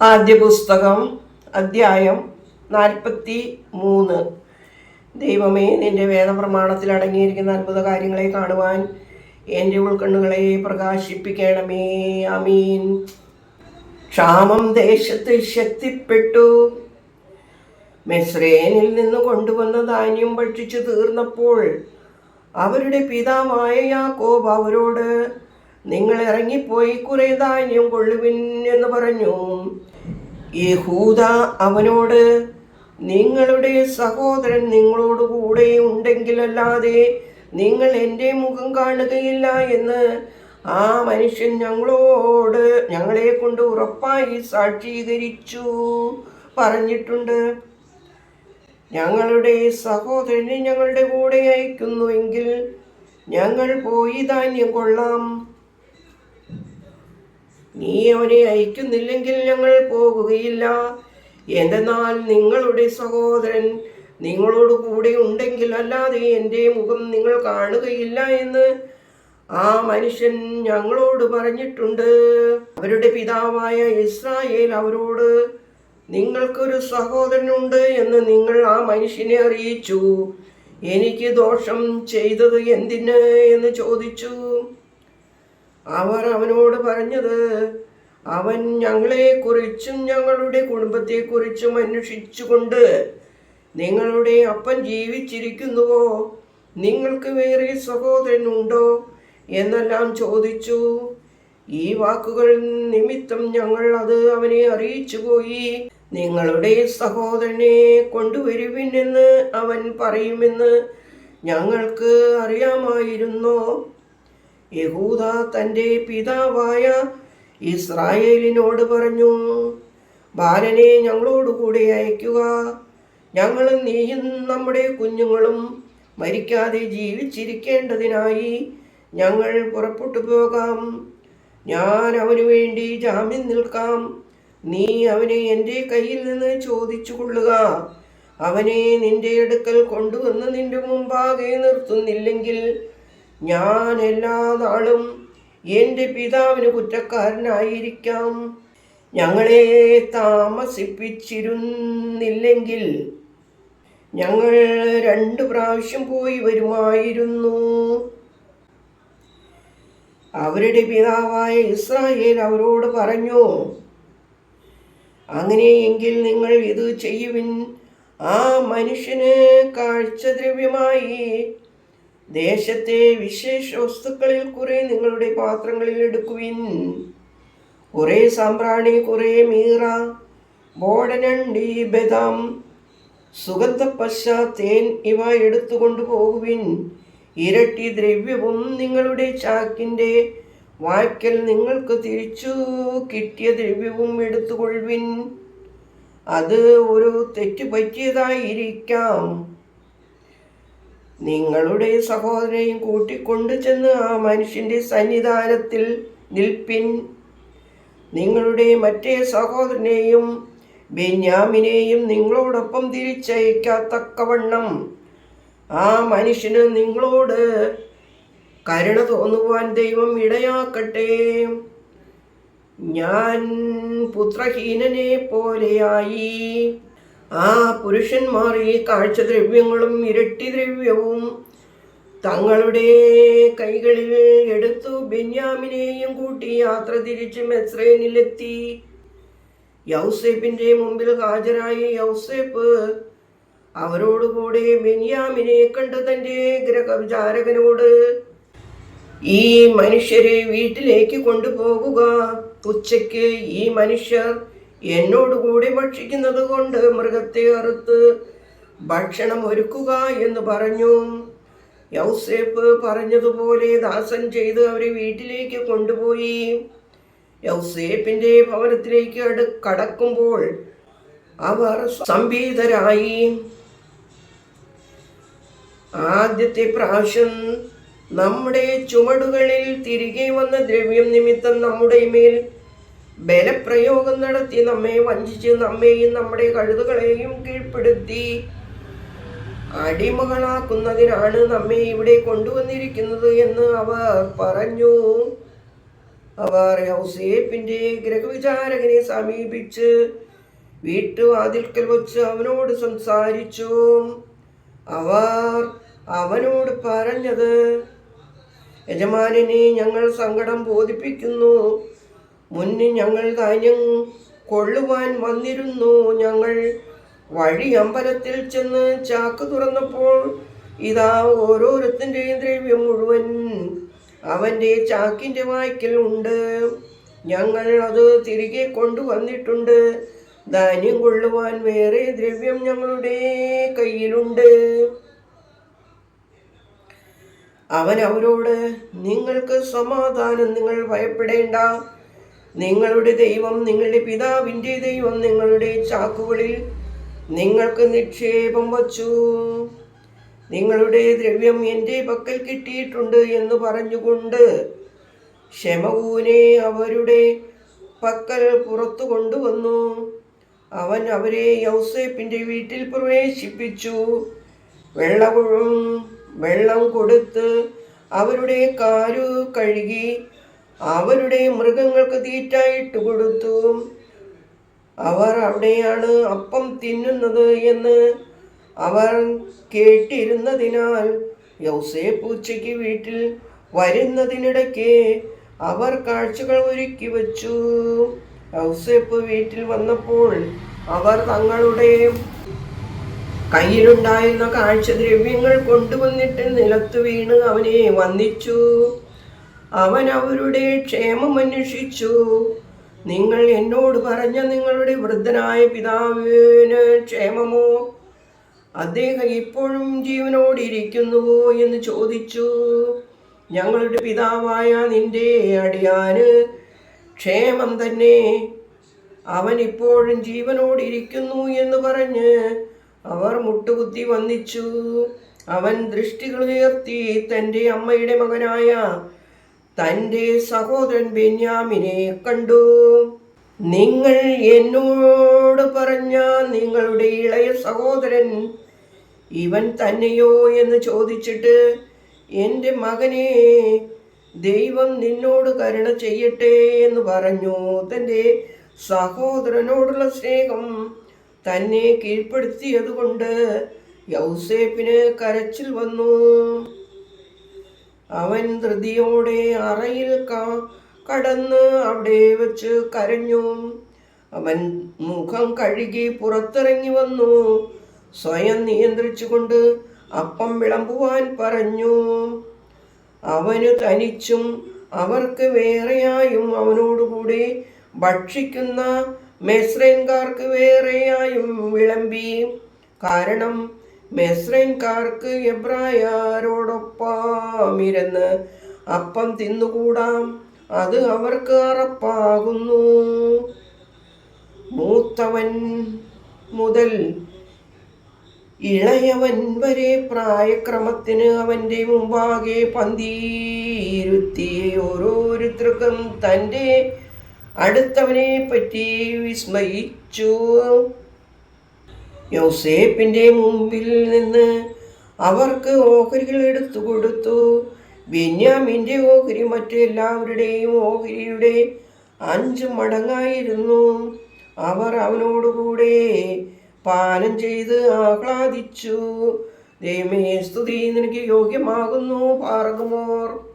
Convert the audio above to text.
ആദ്യ പുസ്തകം അദ്ധ്യായം നാൽപ്പത്തി മൂന്ന് ദൈവമേ നിന്റെ വേദപ്രമാണത്തിൽ അടങ്ങിയിരിക്കുന്ന അത്ഭുത കാര്യങ്ങളെ കാണുവാൻ എന്റെ ഉൾക്കണ്ണുകളെ പ്രകാശിപ്പിക്കണമേ. അമീൻ ക്ഷാമം ദേശത്ത് ശക്തിപ്പെട്ടു. മെസ്രേനിൽ നിന്ന് കൊണ്ടുവന്ന ധാന്യം ഭക്ഷിച്ചു തീർന്നപ്പോൾ അവരുടെ പിതാവായ യാക്കോബ് അവരോട് നിങ്ങൾ ഇറങ്ങിപ്പോയി കുറെ ധാന്യം കൊള്ളുവിൻ എന്ന് പറഞ്ഞു. യഹൂദ അവനോട് നിങ്ങളുടെ സഹോദരൻ നിങ്ങളോട് കൂടെ ഉണ്ടെങ്കിലല്ലാതെ നിങ്ങൾ എന്റെ മുഖം കാണുകയില്ല എന്ന് ആ മനുഷ്യൻ ഞങ്ങളോട് ഞങ്ങളെ കൊണ്ട് ഉറപ്പായി സാക്ഷീകരിച്ചു പറഞ്ഞിട്ടുണ്ട്. ഞങ്ങളുടെ സഹോദരനെ ഞങ്ങളുടെ കൂടെ അയക്കുന്നുവെങ്കിൽ ഞങ്ങൾ പോയി ധാന്യം കൊള്ളാം. നീ അവനെ അയക്കുന്നില്ലെങ്കിൽ ഞങ്ങൾ പോകുകയില്ല. എന്തെന്നാൽ നിങ്ങളുടെ സഹോദരൻ നിങ്ങളോട് കൂടെ ഉണ്ടെങ്കിൽ അല്ലാതെ എന്റെ മുഖം നിങ്ങൾ കാണുകയില്ല എന്ന് ആ മനുഷ്യൻ ഞങ്ങളോട് പറഞ്ഞിട്ടുണ്ട്. അവരുടെ പിതാവായ ഇസ്രായേൽ അവരോട് നിങ്ങൾക്കൊരു സഹോദരനുണ്ട് എന്ന് നിങ്ങൾ ആ മനുഷ്യനെ അറിയിച്ചു. എനിക്ക് ദോഷം ചെയ്തത് എന്തിന് എന്ന് ചോദിച്ചു. അവർ അവനോട് പറഞ്ഞത് അവൻ ഞങ്ങളെക്കുറിച്ചും ഞങ്ങളുടെ കുടുംബത്തെക്കുറിച്ചും അന്വേഷിച്ചുകൊണ്ട് നിങ്ങളുടെ അപ്പൻ ജീവിച്ചിരിക്കുന്നുവോ? നിങ്ങൾക്ക് വേറെ സഹോദരൻ ഉണ്ടോ എന്നെല്ലാം ചോദിച്ചു. ഈ വാക്കുകൾ നിമിത്തം ഞങ്ങൾ അത് അവനെ അറിയിച്ചു പോയി നിങ്ങളുടെ സഹോദരനെ കൊണ്ടുവരുവിൻ എന്ന് അവൻ പറയുമെന്ന് ഞങ്ങൾക്ക് അറിയാമായിരുന്നോ? യഹൂദ തന്റെ പിതാവായ ഇസ്രായേലിനോട് പറഞ്ഞു ബാലനെ ഞങ്ങളോടുകൂടി അയക്കുക. ഞങ്ങളും നീയും നമ്മുടെ കുഞ്ഞുങ്ങളും മരിക്കാതെ ജീവിച്ചിരിക്കേണ്ടതിനായി ഞങ്ങൾ പുറപ്പെട്ടു പോകാം. ഞാൻ അവനു വേണ്ടി ജാമ്യം നിൽക്കാം. നീ അവനെ എന്റെ കയ്യിൽ നിന്ന് ചോദിച്ചു കൊള്ളുക അവനെ നിന്റെ അടുക്കൽ കൊണ്ടുവന്ന് നിന്റെ മുമ്പാകെ നിർത്തുന്നില്ലെങ്കിൽ ഞാൻ എല്ലാ നാളും എന്റെ പിതാവിന് കുറ്റക്കാരനായിരിക്കാം. ഞങ്ങളെ താമസിപ്പിച്ചിരുന്നില്ലെങ്കിൽ ഞങ്ങൾ രണ്ടു പ്രാവശ്യം പോയി വരുമായിരുന്നു. അവരുടെ പിതാവായ ഇസ്രായേൽ അവരോട് പറഞ്ഞു അങ്ങനെയെങ്കിൽ നിങ്ങൾ ഇത് ചെയ്യുവിൻ. ആ മനുഷ്യന് കാഴ്ചദ്രവ്യമായി ദേശത്തെ വിശേഷ വസ്തുക്കളിൽ കുറെ നിങ്ങളുടെ പാത്രങ്ങളിൽ എടുക്കുവിൻ. കുറെ സാമ്പ്രാണി കുറെ മീറ ബോടനണ്ടി ബദാം സുഗന്ധപ്പശ തേൻ ഇവ എടുത്തുകൊണ്ടു പോകുവിൻ. ഇരട്ടി ദ്രവ്യവും നിങ്ങളുടെ ചാക്കിന്റെ വായ്ക്കൽ നിങ്ങൾക്ക് തിരിച്ചു കിട്ടിയ ദ്രവ്യവും എടുത്തുകൊള്ളുവിൻ. അത് ഒരു തെറ്റ് പറ്റിയതായിരിക്കാം നിങ്ങളുടെ സഹോദരയും കൂട്ടിക്കൊണ്ടു ചെന്ന് ആ മനുഷ്യന്റെ സന്നിധാനത്തിൽ നിൽപ്പിൻ. നിങ്ങളുടെ മറ്റേ സഹോദരനെയും ബെന്യാമിനെയും നിങ്ങളോടൊപ്പം തിരിച്ചയക്കാത്തക്കവണ്ണം ആ മനുഷ്യന് നിങ്ങളോട് കരുണ തോന്നുവാൻ ദൈവം ഇടയാക്കട്ടെ. ഞാൻ പുത്രഹീനനെ പോലെയായി. ആ പുരുഷന്മാർ ഈ കാഴ്ചദ്രവ്യങ്ങളും ഇരട്ടി ദ്രവ്യവും തങ്ങളുടെ കൈകളിൽ എടുത്തു ബെന്യാമിനെയും കൂട്ടി യാത്ര തിരിച്ച് മെസ്രൈനിലെത്തി. യൗസേപ്പിന്റെ മുമ്പിൽ ഹാജരായി യൗസേപ്പ് അവരോടുകൂടെ ബെന്യാമിനെ കണ്ട് തന്റെ ഗ്രഹവിചാരകനോട് ഈ മനുഷ്യരെ വീട്ടിലേക്ക് കൊണ്ടുപോകുക. ഉച്ചയ്ക്ക് ഈ മനുഷ്യർ എന്നോടുകൂടി ഭക്ഷിക്കുന്നത് കൊണ്ട് മൃഗത്തെ അറുത്ത് ഭക്ഷണം ഒരുക്കുക എന്ന് പറഞ്ഞു. യൗസേപ്പ് പറഞ്ഞതുപോലെ ദാസൻ ചെയ്ത് അവരെ വീട്ടിലേക്ക് കൊണ്ടുപോയി. യൗസേപ്പിന്റെ ഭവനത്തിലേക്ക് അടു കടക്കുമ്പോൾ അവർ സംഭീതരായി. ആദ്യത്തെ പ്രാവശ്യം നമ്മുടെ ചുമടുകളിൽ തിരികെ വന്ന ദ്രവ്യം നിമിത്തം നമ്മുടെ മേൽ ബലപ്രയോഗം നടത്തി നമ്മെ വഞ്ചിച്ച് നമ്മെയും നമ്മുടെ കഴുതുകളെയും കീഴ്പ്പെടുത്തി. അടിമകളാക്കുന്നതിനാണ് നമ്മെ ഇവിടെ കൊണ്ടുവന്നിരിക്കുന്നത് എന്ന് അവർ പറഞ്ഞു. അവർ ഔസേപ്പിന്റെ ഗ്രഹവിചാരകനെ സമീപിച്ച് വീട്ടുവാതിൽക്കൽ വച്ച് അവനോട് സംസാരിച്ചു. അവർ അവനോട് പറഞ്ഞത് യജമാനനെ ഞങ്ങൾ സങ്കടം ബോധിപ്പിക്കുന്നു. മുന്നിൽ ഞങ്ങൾ ധാന്യം കൊള്ളുവാൻ വന്നിരുന്നു. ഞങ്ങൾ വഴി അമ്പലത്തിൽ ചെന്ന് ചാക്ക് തുറന്നപ്പോൾ ഇതാ ഓരോരുത്തന്റെയും ദ്രവ്യം മുഴുവൻ അവന്റെ ചാക്കിന്റെ വായ്ക്കൽ ഉണ്ട്. ഞങ്ങൾ അത് തിരികെ കൊണ്ടുവന്നിട്ടുണ്ട്. ധാന്യം കൊള്ളുവാൻ വേറെ ദ്രവ്യം ഞങ്ങളുടെ കയ്യിലുണ്ട്. അവൻ അവരോട് നിങ്ങൾക്ക് സമാധാനം നിങ്ങൾ ഭയപ്പെടേണ്ട. നിങ്ങളുടെ ദൈവം നിങ്ങളുടെ പിതാവിന്റെ ദൈവം നിങ്ങളുടെ ചാക്കുകളിൽ നിങ്ങൾക്ക് നിക്ഷേപം വച്ചു. നിങ്ങളുടെ ദ്രവ്യം എന്റെ പക്കൽ കിട്ടിയിട്ടുണ്ട് എന്ന് പറഞ്ഞുകൊണ്ട് ക്ഷമകൂനെ അവരുടെ പക്കൽ പുറത്തു കൊണ്ടുവന്നു. അവൻ അവരെ യൗസേപ്പിന്റെ വീട്ടിൽ പ്രവേശിപ്പിച്ചു. വെള്ളവും വെള്ളം കൊടുത്ത് അവരുടെ കാരു കഴുകി അവരുടെ മൃഗങ്ങൾക്ക് തീറ്റായിട്ട് കൊടുത്തു. അവർ അവിടെയാണ് അപ്പം തിന്നുന്നത് എന്ന് അവർ കേട്ടിരുന്നതിനാൽ യൗസേപ്പ് ഉച്ചയ്ക്ക് വീട്ടിൽ വരുന്നതിനിടയ്ക്ക് അവർ കാഴ്ചകൾ ഒരുക്കി വച്ചു. യൗസേപ്പ് വീട്ടിൽ വന്നപ്പോൾ അവർ തങ്ങളുടെ കയ്യിലുണ്ടായിരുന്ന കാഴ്ചദ്രവ്യങ്ങൾ കൊണ്ടുവന്നിട്ട് നിലത്ത് വീണ് അവനെ വന്ദിച്ചു. അവൻ അവരുടെ ക്ഷേമം അന്വേഷിച്ചു. നിങ്ങൾ എന്നോട് പറഞ്ഞ നിങ്ങളുടെ വൃദ്ധനായ പിതാവിന് ക്ഷേമമോ? അദ്ദേഹം ഇപ്പോഴും ജീവനോടിരിക്കുന്നുവോ എന്ന് ചോദിച്ചു. ഞങ്ങളുടെ പിതാവായ നിന്റെ അടിയാന് ക്ഷേമം തന്നെ. അവൻ ഇപ്പോഴും ജീവനോടിരിക്കുന്നു എന്ന് പറഞ്ഞ് അവർ മുട്ടുകുത്തി വന്നിച്ചു അവൻ ദൃഷ്ടികൾ ഉയർത്തി തന്റെ അമ്മയുടെ മകനായ തന്റെ സഹോദരൻ ബെന്യാമിനെ കണ്ടു. നിങ്ങൾ എന്നോട് പറഞ്ഞ നിങ്ങളുടെ ഇളയ സഹോദരൻ ഇവൻ തന്നെയോ എന്ന് ചോദിച്ചിട്ട് എന്റെ മകനെ ദൈവം നിന്നോട് കരുണ ചെയ്യട്ടെ എന്ന് പറഞ്ഞു. തന്റെ സഹോദരനോടുള്ള സ്നേഹം തന്നെ കീഴ്പ്പെടുത്തിയതുകൊണ്ട് യൗസേപ്പിന് കരച്ചിൽ വന്നു. അവൻ ധൃതിയോടെ അറയിൽ കടന്ന് അവിടെ വെച്ച് കരഞ്ഞു. അവൻ മുഖം കഴുകി പുറത്തിറങ്ങി വന്നു. സ്വയം നിയന്ത്രിച്ചുകൊണ്ട് അപ്പം വിളമ്പുവാൻ പറഞ്ഞു. അവന് തനിച്ചും അവർക്ക് വേറെയായും അവനോടുകൂടി ഭക്ഷിക്കുന്ന മെസ്രൈൻകാർക്ക് വേറെയായും വിളമ്പി. കാരണം മെസ്രൈൻകാർക്ക് എബ്രായരോടൊപ്പം ഇരുന്ന് അപ്പം തിന്നുകൂടാം. അത് അവർക്ക് അറപ്പാകുന്നു. മൂത്തവൻ മുതൽ ഇളയവൻ വരെ പ്രായക്രമത്തിന് അവന്റെ മുമ്പാകെ പന്തിയിരുത്തി ഓരോരുത്തർക്കും തന്റെ അടുത്തവനെ പറ്റി വിസ്മയിച്ചു. യൗസേപ്പിന്റെ മുമ്പിൽ നിന്ന് അവർക്ക് ഓഹരികൾ എടുത്തു കൊടുത്തു. ബെന്യാമിന്റെ ഓഹരി മറ്റെല്ലാവരുടെയും ഓഹരിയുടെ അഞ്ച് മടങ്ങായിരുന്നു. അവർ അവനോടുകൂടെ പാനം ചെയ്ത് ആഹ്ലാദിച്ചു. ദൈവമേ സ്തുതി നിനക്ക് യോഗ്യമാകുന്നു പാർഗമോർ.